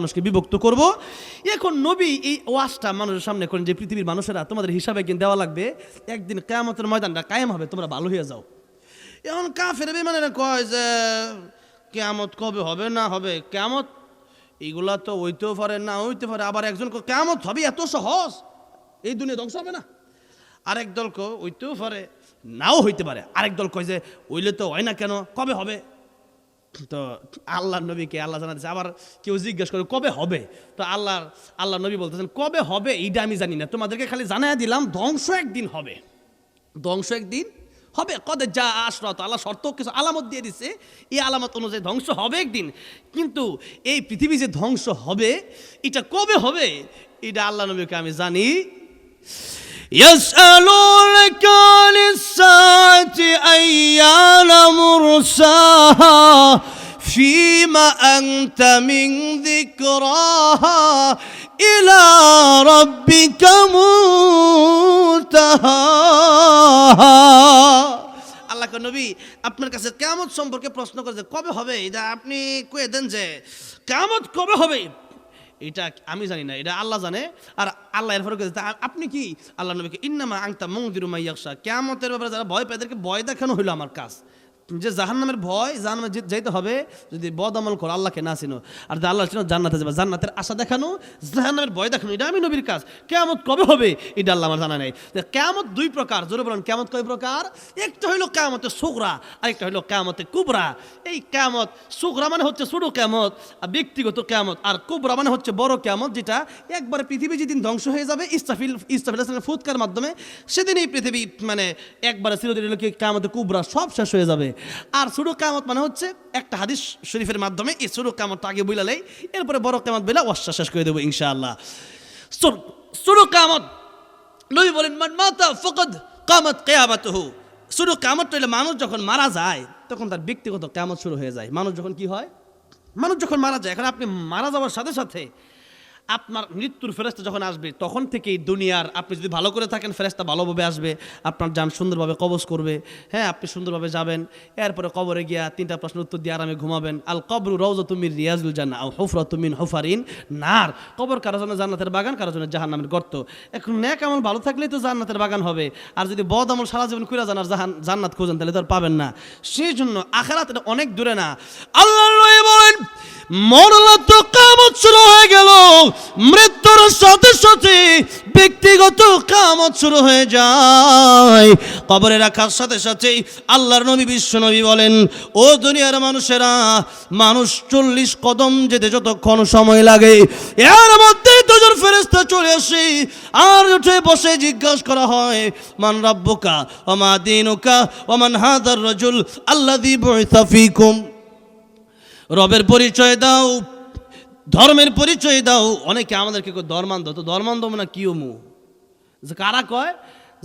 মানুষকে বিভক্ত করব। এখন নবী এই ওয়াজটা মানুষের সামনে করেন যে পৃথিবীর মানুষেরা তোমাদের হিসাবে একদিন দেওয়া লাগবে একদিন কেয়ামতের ময়দানটা কায়েম হবে তোমরা ভালো হয়ে যাও। এখন কাফের মানে কয় যে কেয়ামত কবে হবে না হবে? কেয়ামত? এইগুলা তো হইতেও পারে না হইতে পারে। আবার একজন কয়, কেয়ামত হবে এত সহজ এই দুনিয়া ধ্বংস হবে না। আরেক দল কো হইতেও পারে নাও হইতে পারে। আরেক দল কয় যে হইলে তো হয় না কেন কবে হবে? তো আল্লাহ নবীকে আল্লাহ জানাতেছে আবার কেউ জিজ্ঞেস করে কবে হবে তো আল্লাহ আল্লাহ নবী বলতেছেন কবে হবে এইটা আমি জানি না তোমাদেরকে খালি জানাই দিলাম ধ্বংস একদিন হবে ধ্বংস একদিন হবে কদে যা আশরত আল্লাহ শর্ত কিছু আলামত দিয়ে দিচ্ছে এই আলামত অনুযায়ী ধ্বংস হবে একদিন কিন্তু এই পৃথিবী যে ধ্বংস হবে এটা কবে হবে এটা আল্লাহ নবীকে আমি জানি يسألونك عن الساعة أيان مرساها فيما أنت من ذكراها إلى ربك منتهاها আল্লাহ নবী আপনার কাছে কেমন সম্পর্কে প্রশ্ন করেছে কবে হবে এটা আপনি কয়ে দেন যে কেমন কবে হবে এটা আমি জানি না এটা আল্লাহ জানে আর আল্লাহ এর ফরক আপনি কি আল্লাহ নবীকে ইন্নামা আংতা মংদিরু মাইয়াকশা কেমতের ব্যাপারে যারা ভয় পায় তাদেরকে ভয় দেখানো হইলো আমার কাজ যে জাহান্নামের ভয়, জাহান্নামে যেতে হবে, যদি বদ আমল করো, আল্লাহকে না চিনো। আর আল্লাহ চিনো, জান্নাতে যাবে। জান্নাতের আশা দেখানো, জাহান্নামের ভয় দেখানো, এটা আমি নবীর কাজ। কেমত কবে হবে, এটা আল্লাহ আমার জানা নেই। কেমত দুই প্রকার, জোরে বলেন কেমত কয় প্রকার? একটা হইল কেমতে সুগরা, আরেকটা হইল কেমতে কুবরা। এই কেমত সুগরা মানে হচ্ছে ছোট কেমত আর ব্যক্তিগত কেমত আর কুবরা মানে হচ্ছে বড় কেমত যেটা একবারে পৃথিবী যেদিন ধ্বংস হয়ে যাবে ইস্তাফিল ইস্তাফিল ফুৎকার মাধ্যমে, সেদিন এই পৃথিবী মানে একবারে চিরদিন কামতে কুবরা সব শেষ হয়ে যাবে। আর ছোট কামত মানে হচ্ছে একটা হাদিস শরীফের মাধ্যমে এই ছোট কামতটা আগে বুঝালেই এরপরে বড় কামত বইলা অশ্বাস শেষ করে দেবো ইনশাআল্লাহ। ছোট কামত নবী বলেন, মান মাতা ফকদ কামত কেয়াবাতহু শুরু কামত হইলে মানুষ যখন মারা যায়, তখন তার ব্যক্তিগত কামত শুরু হয়ে যায়। মানুষ যখন কি হয়? মানুষ যখন মারা যায়, এখন আপনি মারা যাওয়ার সাথে সাথে আপনার মৃত্যুর ফেরেস্তা যখন আসবে, তখন থেকেই দুনিয়ার আপনি যদি ভালো করে থাকেন ফেরেস্তা ভালোভাবে আসবে, আপনার যান সুন্দরভাবে কবজ করবে। হ্যাঁ আপনি সুন্দরভাবে যাবেন, এরপরে কবরে গিয়া তিনটা প্রশ্ন উত্তর দিয়ে আরামে ঘুমাবেন। আল কবরু রৌজ তুমির রিয়াজুল জান্না হুফরা তুমিন হুফারিন নার। কবর কারও জন্য জান্নাতের বাগান, কারও জন্য জাহান্নামের গর্ত। এখন ন্যাক আমল ভালো থাকলেই তো জান্নাতের বাগান হবে। আর যদি বদ আমল সারা জীবন খুঁড়া জানার জাহান, জান্নাত খোঁজেন, তাহলে তো আর পাবেন না। সেই জন্য আখারাত অনেক দূরে না। আল্লাহ বলেন মরলা তো কামত শুরু হয়ে গেল। মৃত্যুর সাথে সাথে ব্যক্তিগত কামত শুরু হয়ে যায়। কবরে রাখার সাথে সাথে আল্লাহর নবী, বিশ্ব নবী বলেন, ও দুনিয়ার মানুষেরা, মানুষ চল্লিশ কদম যেতে যতক্ষণ সময় লাগে, এর মধ্যে দুজন ফেরেস্তা চলে আসে আর উঠে বসে জিজ্ঞাসা করা হয়, মান রাব্বুকা ওমা দিনুকা মান হাদার রজুল আল্লাযী বুইসা ফীকুম? রবের পরিচয় দাও, ধর্মের পরিচয় দাও। অনেকে আমাদেরকে ধর্মান্ধ। তো ধর্মান্ধ মানে কি মু যে কারা কয়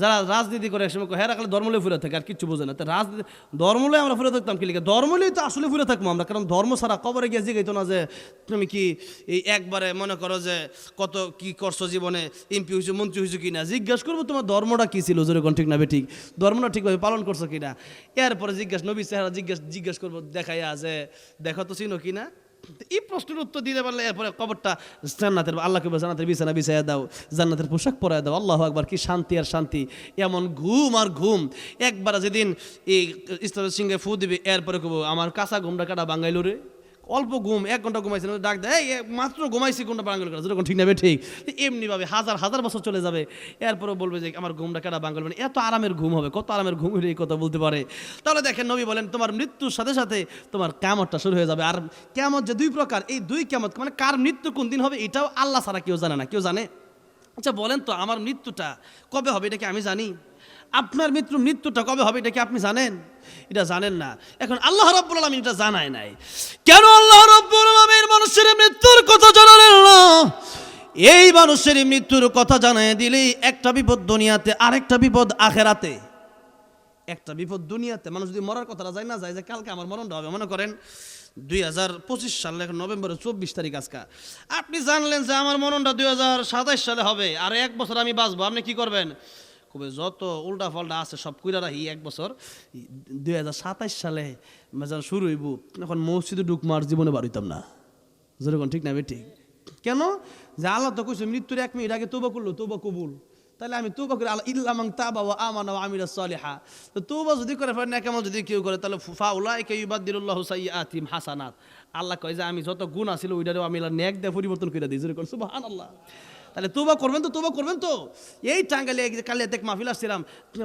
যারা রাজনীতি করে একসময় কয়, হেরা খালি ধর্মলে ফুরে থাকে, আর কিচ্ছু বোঝে না। তো রাজনীতি, ধর্মলে আমরা ফুরে থাকতাম কি লিখে ধর্মলেই তো আসলে ফুরে থাকব আমরা, কারণ ধর্ম ছাড়া কবরে গিয়ে জিগাইতো না যে, তুমি কি এই একবারে মনে করো যে কত কি করছ জীবনে, এমপি হয়েছো মন্ত্রী হয়েছো কি না জিজ্ঞাসা করব, তোমার ধর্মটা কী ছিল? যেরকম ঠিক না ঠিক। ধর্মটা ঠিকভাবে পালন করছ কি না এরপরে জিজ্ঞাসা, নবী চেহারা জিজ্ঞাসা জিজ্ঞাসা করব, দেখাইয়া যে, দেখো তো চিনো কি না এই প্রশ্নের উত্তর দিতে পারলে এরপরে কবরটা জান্নাতের আল্লাহকে জান্নাতের বিছানা বিছাইয়া দাও, জান্নাতের পোশাক পরায় দাও। আল্লাহ একবার কি শান্তি আর শান্তি। এমন ঘুম আর ঘুম। একবার যেদিন এই ইস্তর সিংহে ফু দিবে, এরপরে কব আমার কাঁচা ঘুমটা কাটা বাঙ্গাইলো রে। অল্প ঘুম, এক ঘণ্টা ঘুমাইছে ডাক দেয় মাত্র ঘুমাইছি ঘুমটা বাঙ্গাল করা? যেরকম ঠিক নেবে ঠিক। এমনিভাবে হাজার হাজার বছর চলে যাবে। এরপরে বলবে যে, আমার ঘুমটা কেটা বাঙ্গাল মানে? এত আরামের ঘুম হবে, কত আরামের ঘুম হলে এই কথা বলতে পারে। তাহলে দেখেন নবী বলেন, তোমার মৃত্যুর সাথে সাথে তোমার কেমতটা শুরু হয়ে যাবে। আর কেমত যে দুই প্রকার, এই দুই কেমত মানে কার মৃত্যু কোন দিন হবে, এটাও আল্লাহ ছাড়া কেউ জানে না। কেউ জানে? আচ্ছা বলেন তো, আমার মৃত্যুটা কবে হবে? এটা কি আমি জানি? আপনার মৃত্যু, মৃত্যুটা কবে হবে এটা কি আপনি জানেন? এটা জানেন না। এখন আল্লাহ রব্বুল আলমিন এটা জানায় নাই। কেন আল্লাহ রব্বুল আলমিন মানুষের মৃত্যুর কথা জানালেন না? এই মানুষের মৃত্যুর কথা জানায় দিলেই একটা বিপদ দুনিয়াতে, আরেকটা বিপদ আখেরাতে। একটা বিপদ দুনিয়াতে। মানুষ যদি মরার কথাটা যায় না যায় যে কালকে আমার মরণটা হবে, মনে করেন দুই হাজার পঁচিশ সালে, এখন নভেম্বরের চব্বিশ তারিখ আজকা। আপনি জানলেন যে আমার মরণটা দুই হাজার সাতাইশ সালে হবে, আর এক বছর আমি বাঁচবো, আপনি কি করবেন? খুবই যত উল্টা পাল্টা আছে, সব কুইরা রাখি, এক বছর। দুই হাজার সাতাইশ সালে যখন শুরু হইব এখন মসজিদে ডুক মার জীবনে বাড়িতাম না। যেরকম ঠিক না ঠিক? কেন? যে আল্লাহ তো কইছে, মৃত্যুর এক মিনিট আগে তোবা করল তোবা কবুল। তাহলে আমি তোবা করে, আল্লাহ ইল্লামাং তাবা ওয়া আমানা ওয়া আমিলা সালিহা। তো তোবা যদি করে ফের নেকামল যদি কেউ করে, তাহলে ফাউলাইকা ইউবাদদিলুল্লাহু সাইয়্যাতিহিম হাসানাত। আল্লাহ কয় যে, আমি যত গুণ ছিল, ওইটারও আমি নেক দিয়ে পরিবর্তন করে দিই। জোরে কর সুবহানাল্লাহ। তাহলে তোবা করবেন তো তোবা করবেন তো। এই টাঙ্গালে কালে দেখ মাহফিল আসছিলাম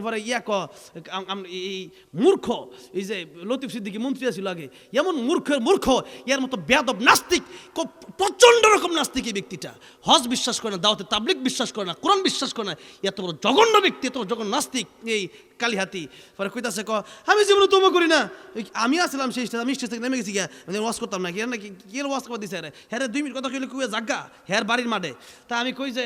পরে ইয়া ক এই মূর্খ, এই যে লতিফ সিদ্দিকি মন্ত্রী আছিল আগে, এমন মূর্খের মূর্খ, এর মতো বেদব নাস্তিক প্রচণ্ড রকম নাস্তিক এই ব্যক্তিটা। হজ বিশ্বাস করে না, দাওয়াতে তাবলিক বিশ্বাস করে না, কোরআন বিশ্বাস করে না, এত বড় জঘন্য ব্যক্তি, এত জঘন্য নাস্তিক, এই কালিহাতি। পরে কইতাছে ক, আমি জীবনে তোবা করি না। আমি আসলাম সেই আমি স্টেজ থেকে নেমে গেছি গিয়া। আমি ওয়াজ করতাম না, কি নাকি, কি ওয়াজ করে দিছে হ্যাঁ দুই মিনিট কথা কইলে কুয়ে জাগা হ্যার বাড়ির মাঠে। তা আমি কই যে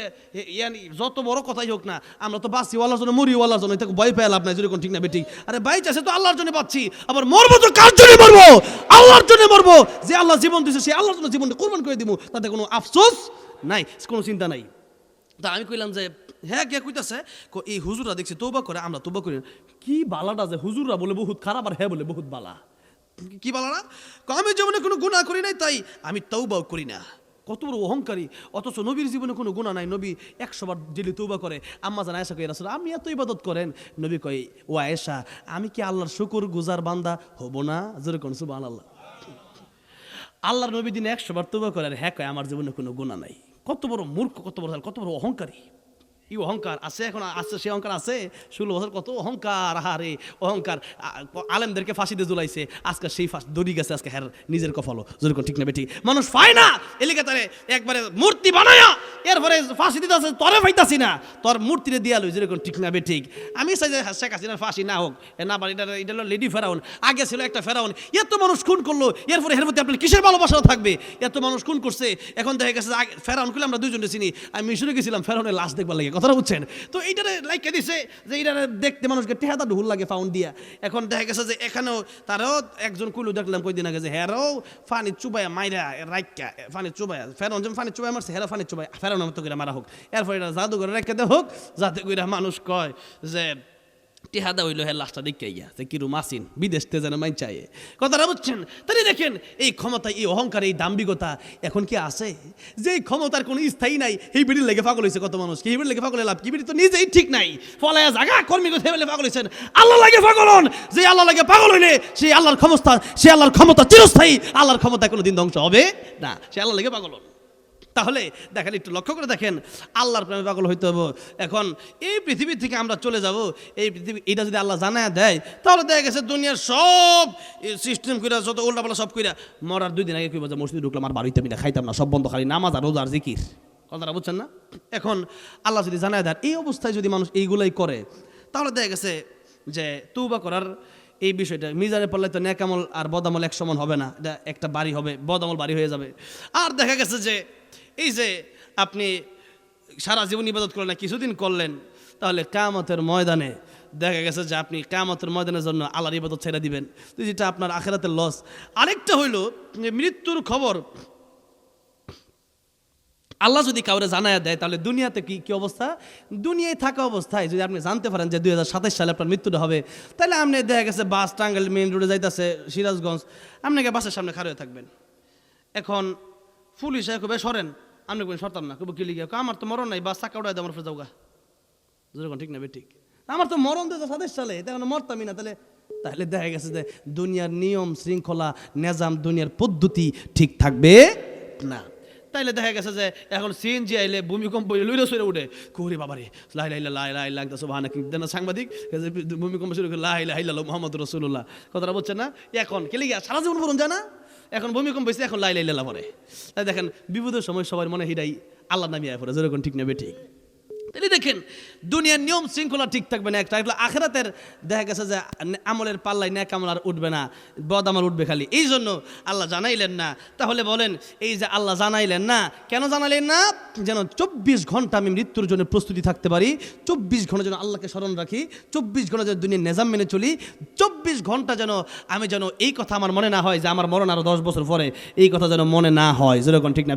ইয়ানি, যত বড় কথাই হোক না, আমরা তো বাঁচি ওয়ালার জন্য মরি ওয়ালার জন্য তাকে ভয় পেয়ে লাভ নাই, যদি কোন ঠিক না, বেঠিক। আরে বাইচ আছে তো আল্লাহর জন্য পাচ্ছি আবার মরবো তো কার জন্য মরবো? আল্লাহর জন্য মরবো। যে আল্লাহ জীবন দিছে, সে আল্লাহর জন্য জীবনটা কোরবান করে দিব তাতে কোনো আফসোস নাই, কোনো চিন্তা নাই। তা আমি কইলাম যে হ্যাঁ কে কইতাছে? এই হুজুরা দেখছি তোবা করে, আমরা তোবা করি। কি বালাটা যে হুজুরা বলে বহুত খারাপ আর হ্যাঁ বলে বহুত বালা। কি বালা না আমি জীবনে কোনো গুণা করি নাই, তাই আমি তৌবাও করি না। কত বড় অহংকারী। অথচ নবীর জীবনে কোনো গুণা নাই। নবী একশো বার জেলি তৌবা করে। আম্মা জান আয়েশা কই রাসূল, আমি এত ইবাদত করেন? নবী কই ও আয়েশা, আমি কি আল্লাহর শুকুর গুজার বান্দা? হব না। জোরে কোন সুবহানাল্লাহ। আল্লাহর নবী দিনে একশো বার তৌবা করেন। হ্যাঁ কয়, আমার জীবনে কোনো গুণা নাই। কত বড় মূর্খ, কত বড় কত বড় অহংকারী। এই অহংকার আছে এখন, আছে, সে অহংকার আছে? ষোলো বছর কত অহংকার, আহারে, অহংকার। আলেমদেরকে ফাঁসি দিয়ে ঝুলাইছে। আজকে সেই ফাঁস দড়ি গেছে, আজকে হ্যার নিজের কফলো যেরকম ঠিক না বেঠিক। মানুষ পায় না! এলিকে তারে একবারে মূর্তি বানায়া, এরপরে ফাঁসি দিতে আছে তরে পাইতাছি না। তোর মূর্তিরে দিয়া লই যেরকম ঠিক না বেঠিক। আমি চাই যে শেখ হাসিনার ফাঁসি না হোক। না বাড়ি এটা এটা হলো লেডি ফেরাউন। আগে ছিল একটা ফেরাউন। এত মানুষ খুন করল, এরপরে এর প্রতি আপনার কিসের ভালোবাসা থাকবে? এত মানুষ খুন করছে। এখন দেখা গেছে ফেরাউন করলে আমরা দুজনে চিনি। আমি মিশরে গেছিলাম, ফেরাউনের লাশ দেখবার লাগে। কথাটা বুঝছেন? তো এইটারে লাইকে দিছে যে এইটারে দেখতে মানুষকে টেহাদা ঢুল লাগে ফাউন্ড দিয়া। এখন দেখা গেছে যে এখানেও তারও একজন কুলু দেখলাম কয়দিন আগে যে হেরও ফানি চুবায়া মাইরা রাইকা ফানি চুবায়া, ফেরন যেমন ফানি চুবাই মারছে হেরা ফানি চুবাই ফেরন মতো করে মারা হোক। এরপর এটা জাদুঘরে রেখে দে হোক, যাতে করে মানুষ কয় যে টেহাদা হইল হ্যাঁ লাস্টটা দেখে গিয়া যে কিরু মাসিন বিদেশ তে যেন মাইন চাই কথাটা বুঝছেন? তাহলে দেখেন, এই ক্ষমতা এই অহংকার, এই দাম্বিকতা এখন কি আছে? যে ক্ষমতার কোনো স্থায়ী নাই এই বিড়ির লেগে পাগল হয়েছে কত মানুষ। এই বিড়ির লেগে পাগল লাভ কি? বিড়ি তো নিজেই ঠিক নাই। ফলে জাগা কর্মী কথা বলে পাগল হয়েছেন আল্লাহ লাগে পাগল হন। যে আল্লাহ লাগে পাগল হইলে, সেই আল্লাহর ক্ষমতা সে আল্লাহর ক্ষমতা চিরস্থায়ী। আল্লাহর ক্ষমতা কোনো দিন ধ্বংস হবে না। সে আল্লাহ লাগে পাগল হন। তাহলে দেখেন, একটু লক্ষ্য করে দেখেন, আল্লাহর প্রেমে পাগল হইতে হবে এখন এই পৃথিবী থেকে আমরা চলে যাব, এই পৃথিবী, এটা যদি আল্লাহ জানায় দেয়, তাহলে দেখা গেছে দুনিয়ার সব সিস্টেম কইরা, যত উল্টাপাল্টা সব কইরা, মরার দুই দিন আগে কইবা যে মসজিদে ঢুকলাম, আর বাড়িতে আমি না খাইতাম না, সব বন্ধ, খালি নামাজ আর রোজার জিকির। কথাটা বুঝছেন না? এখন আল্লাহ যদি জানায় দেয় এই অবস্থায় যদি মানুষ এইগুলাই করে, তাহলে দেখা গেছে যে তৌবা করার এই বিষয়টা মিজানের পড়লে তো ন্যাকামল আর বদামল এক সমান হবে না, এটা একটা বাড়ি হবে, বদামল বাড়ি হয়ে যাবে। আর দেখা গেছে যে এই যে আপনি সারা জীবন ইবাদত করলেন কিছুদিন করলেন, তাহলে কামতের ময়দানে দেখা গেছে যে আপনি কামতের ময়দানের জন্য আল্লাহর ইবাদত ছেড়ে দিবেন। তো যেটা আপনার আখেরাতের লস আরেকটা হইল মৃত্যুর খবর। আল্লাহ যদি কাউরে জানায় দেয়, তাহলে দুনিয়াতে কি কি অবস্থা? দুনিয়ায় থাকা অবস্থায় যদি আপনি জানতে পারেন যে দুই হাজার সালে আপনার মৃত্যুটা হবে, তাহলে আপনি দেখা গেছে বাস টাঙ্গাইল মেইন রোডে যাইতেছে সিরাজগঞ্জ আপনাকে বাসের সামনে খাড়ে থাকবেন। এখন পুলিশ কবে সরেন। আপনি কোনো সরতাম না। কবে কি লিখে আমার তো মরণ নাই বা চাকা উড়াই দেয় আমার ফের যাওগা। ঠিক না ঠিক। আমার তো মরণ তো সাদেশ সালে তখন মরতামই না? তাহলে তাহলে দেখা গেছে যে দুনিয়ার নিয়ম শৃঙ্খলা, নেজাম, দুনিয়ার পদ্ধতি ঠিক থাকবে না। তাইলে দেখা গেছে যে, এখন সিএনজি আইলে ভূমিকম্প লইলে সরে উঠে। কুহরি বাবারে লাই লাই লাই লাই লাগতে সোভানা দেন সাংবাদিক এই যে ভূমিকম্প শুরু করে লাই লাই মোহাম্মদ রসুল্লাহ কথাটা বলছে না? এখন কেলে লিগা সারা জীবন বলুন, জানা? এখন ভূমিকম্প হয়েছে এখন লাই লাই লেলা পরে তাই দেখেন, বিপদের সময় সবার মনে হিরাই আল্লাহ নামিয়ে পড়ে। যেরকম ঠিক নেবে ঠিক তাহলে দেখেন, দুনিয়ার নিয়ম শৃঙ্খলা ঠিক থাকবে না একটা। আখেরাতের দেখা গেছে যে আমলের পাল্লাই ন্যাক আমল আর উঠবে না, বদ আমল উঠবে খালি। এই জন্য আল্লাহ জানাইলেন না। তাহলে বলেন, এই যে আল্লাহ জানাইলেন না, কেন জানাইলেন না? যেন চব্বিশ ঘণ্টা আমি মৃত্যুর জন্য প্রস্তুতি থাকতে পারি, চব্বিশ ঘণ্টা যেন আল্লাহকে স্মরণ রাখি, চব্বিশ ঘণ্টা যেন দুনিয়ার নেজাম মেনে চলি, চব্বিশ ঘণ্টা যেন আমি যেন এই কথা আমার মনে না হয় যে আমার মরণ আরও দশ বছর পরে, এই কথা যেন মনে না হয়। যেরকম ঠিক না